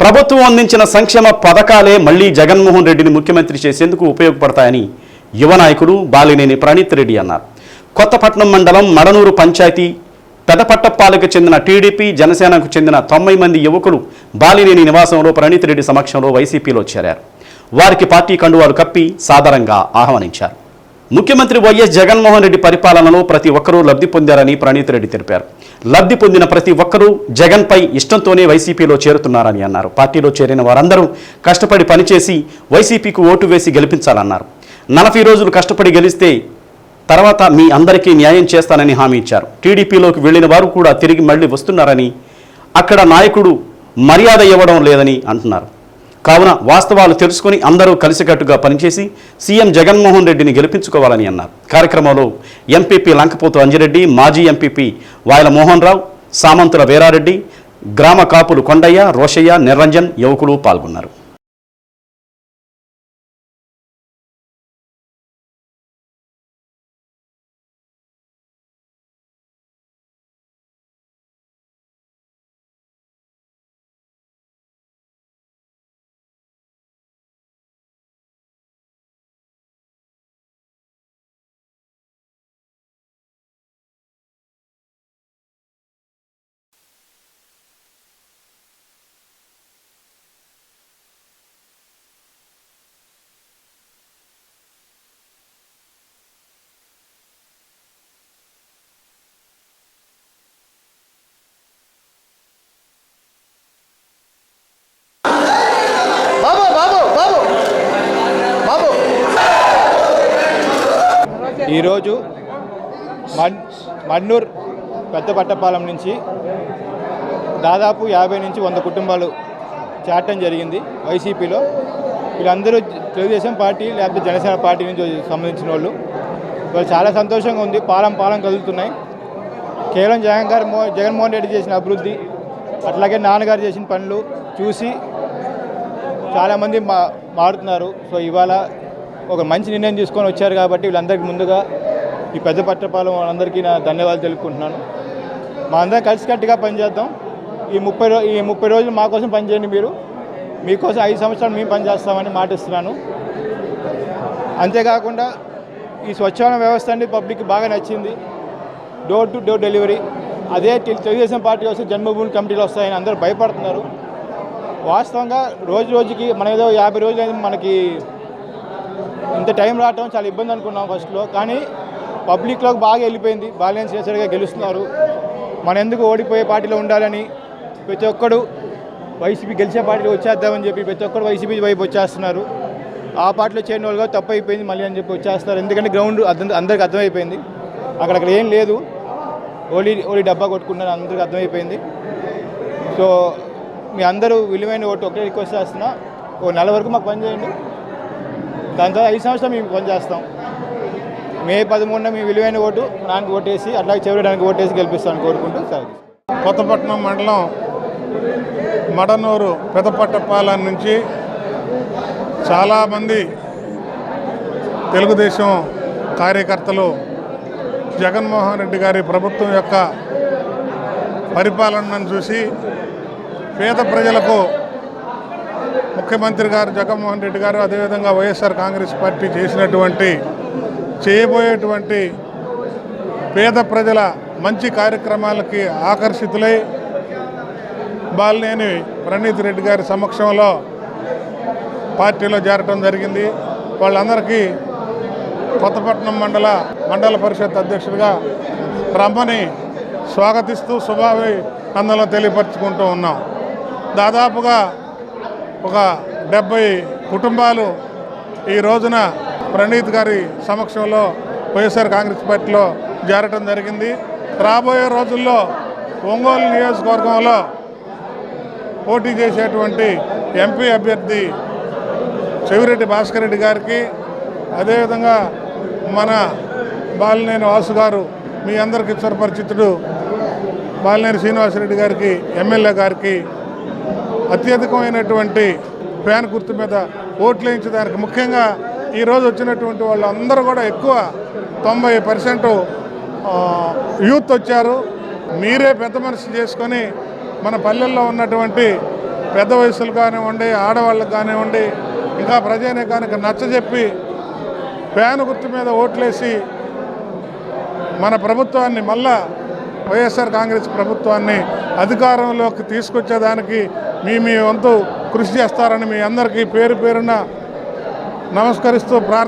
ప్రభుత్వం అందించిన సంక్షేమ పథకాలే మళ్ళీ జగన్మోహన్ రెడ్డిని ముఖ్యమంత్రి చేసేందుకు ఉపయోగపడతాయని యువ నాయకుడు బాలినేని ప్రణీత్ రెడ్డి అన్నారు. కొత్తపట్నం మండలం మడనూరు పంచాయతీ పెదపట్టపాలకు చెందిన టీడీపీ జనసేనకు చెందిన తొంభై మంది యువకులు బాలినేని నివాసంలో ప్రణీత్ రెడ్డి సమక్షంలో వైసీపీలో చేరారు. వారికి పార్టీ కండువాలు కప్పి సాదరంగా ఆహ్వానించారు. ముఖ్యమంత్రి వైఎస్ జగన్మోహన్ రెడ్డి పరిపాలనలో ప్రతి ఒక్కరూ లబ్ధి పొందారని ప్రణీత్ రెడ్డి తెలిపారు. లబ్ధి పొందిన ప్రతి ఒక్కరూ జగన్పై ఇష్టంతోనే వైసీపీలో చేరుతున్నారని అన్నారు. పార్టీలో చేరిన వారందరూ కష్టపడి పనిచేసి వైసీపీకి ఓటు వేసి గెలిపించాలన్నారు. నలభై రోజులు కష్టపడి గెలిస్తే తర్వాత మీ అందరికీ న్యాయం చేస్తానని హామీ ఇచ్చారు. టీడీపీలోకి వెళ్ళిన వారు కూడా తిరిగి మళ్ళీ వస్తున్నారని అక్కడ నాయకుడు మర్యాద ఇవ్వడం లేదని అంటున్నారు. కావున వాస్తవాలు తెలుసుకుని అందరూ కలిసికట్టుగా పనిచేసి సీఎం జగన్మోహన్ రెడ్డిని గెలిపించుకోవాలని అన్నారు. కార్యక్రమంలో ఎంపీపీ లంకపోతు అంజిరెడ్డి మాజీ ఎంపీపీ వాయల మోహన్ రావు సామంతుల వీరారెడ్డి గ్రామ కాపులు కొండయ్య రోషయ్య నిరంజన్ యువకులు పాల్గొన్నారు. ఈరోజు మన్ మన్నూర్ పెద్దపట్టపాలెం నుంచి దాదాపు యాభై నుంచి వంద కుటుంబాలు చేరటం జరిగింది వైసీపీలో. వీళ్ళందరూ తెలుగుదేశం పార్టీ లేకపోతే జనసేన పార్టీ నుంచి సంబంధించిన వాళ్ళు. వాళ్ళు చాలా సంతోషంగా ఉంది. పాలం పాలం కదులుతున్నాయి. కేవలం జగన్ గారు మో జగన్మోహన్ రెడ్డి చేసిన అభివృద్ధి అట్లాగే నాన్నగారు చేసిన పనులు చూసి చాలామంది మా మారుతున్నారు. సో ఇవాళ ఒక మంచి నిర్ణయం తీసుకొని వచ్చారు కాబట్టి వీళ్ళందరికీ ముందుగా ఈ పెద్ద పట్టపాలెం వాళ్ళందరికీ నా ధన్యవాదాలు తెలుపుకుంటున్నాను. మా అందరం కలిసికట్టుగా పనిచేద్దాం. ఈ ముప్పై రో ఈ ముప్పై రోజులు మా కోసం పనిచేయండి మీరు. మీకోసం ఐదు సంవత్సరాలు మేము పనిచేస్తామని మాటిస్తున్నాను. అంతేకాకుండా ఈ స్వచ్ఛమైన వ్యవస్థ అండి పబ్లిక్ బాగా నచ్చింది. Door to door delivery. అదే తెలుగుదేశం పార్టీ వస్తే జన్మభూమి కమిటీలు వస్తాయని అందరూ భయపడుతున్నారు. వాస్తవంగా రోజు రోజుకి మన ఏదో యాభై రోజులు మనకి ఇంత టైం రావటం చాలా ఇబ్బంది అనుకున్నాం ఫస్ట్లో. కానీ పబ్లిక్లోకి బాగా వెళ్ళిపోయింది. బాలియన్స్ చేసరిగా గెలుస్తున్నారు. మన ఎందుకు ఓడిపోయే పార్టీలో ఉండాలని ప్రతి ఒక్కడు వైసీపీ గెలిచే పార్టీలో వచ్చేద్దామని చెప్పి ప్రతి ఒక్కరు వైసీపీ వైపు వచ్చేస్తున్నారు. ఆ పార్టీలో చేరిన వాళ్ళుగా తప్పు అయిపోయింది. మళ్ళీ అని చెప్పి వచ్చేస్తారు ఎందుకంటే గ్రౌండ్ అర్థం అందరికి అర్థమైపోయింది. అక్కడ అక్కడ ఏం లేదు. ఓలీ ఓలీ డబ్బా కొట్టుకుంటారు అందరికి అర్థమైపోయింది. సో మీ అందరూ విలువైన ఓటు ఒకటే రిక్వెస్ట్ చేస్తున్నా. ఓ నెల వరకు మాకు పని చేయండి. దాని తర్వాత ఐదు సంవత్సరాలు మేము పనిచేస్తాం. మే పదమూడున మీ విలువైన ఓటు నాన్నకి ఓటేసి అట్లాగే చివరికి ఓటేసి గెలిపిస్తాను కోరుకుంటూ సార్ కొత్తపట్నం మండలం మడనూరు పెదపట్టపాలెం నుంచి చాలామంది తెలుగుదేశం కార్యకర్తలు జగన్మోహన్ రెడ్డి గారి ప్రభుత్వం యొక్క పరిపాలనను చూసి పేద ప్రజలకు ముఖ్యమంత్రి గారు జగన్మోహన్ రెడ్డి గారు అదేవిధంగా వైఎస్ఆర్ కాంగ్రెస్ పార్టీ చేసినటువంటి చేయబోయేటువంటి పేద ప్రజల మంచి కార్యక్రమాలకి ఆకర్షితులై బాలినేని ప్రణీత్ రెడ్డి గారి సమక్షంలో పార్టీలో చేరటం జరిగింది. వాళ్ళందరికీ కొత్తపట్నం మండల మండల పరిషత్ అధ్యక్షుడిగా రమ్మని స్వాగతిస్తూ శుభావి అందలో తెలియపరుచుకుంటూ ఉన్నాం. దాదాపుగా ఒక డెబ్బై కుటుంబాలు ఈ రోజున ప్రణీత్ గారి సమక్షంలో వైఎస్ఆర్ కాంగ్రెస్ పార్టీలో చేరటం జరిగింది. రాబోయే రోజుల్లో ఒంగోలు నియోజకవర్గంలో పోటీ చేసేటువంటి ఎంపీ అభ్యర్థి చెవిరెడ్డి భాస్కర్ రెడ్డి గారికి అదేవిధంగా మన బాలినేని వాసు గారు మీ అందరికీ చిరపరిచితుడు బాలినేని శ్రీనివాసరెడ్డి గారికి ఎమ్మెల్యే గారికి అత్యధికమైనటువంటి ఫ్యాన్ గుర్తు మీద ఓట్లు వేయించడానికి ముఖ్యంగా ఈరోజు వచ్చినటువంటి వాళ్ళందరూ కూడా ఎక్కువ తొంభై పర్సెంట్ యూత్ వచ్చారు. మీరే పెద్ద మనసు చేసుకొని మన పల్లెల్లో ఉన్నటువంటి పెద్ద వయసులు కానివ్వండి ఆడవాళ్ళకి కానివ్వండి ఇంకా ప్రజానీకానికి నచ్చజెప్పి ఫ్యాన్ గుర్తు మీద ఓట్లేసి మన ప్రభుత్వాన్ని మళ్ళా వైఎస్ఆర్ కాంగ్రెస్ ప్రభుత్వాన్ని అధికారంలోకి తీసుకొచ్చేదానికి మీ మీ వంతు కృషి చేస్తారని మీ అందరికీ పేరు పేరున నమస్కరిస్తూ ప్రార్థన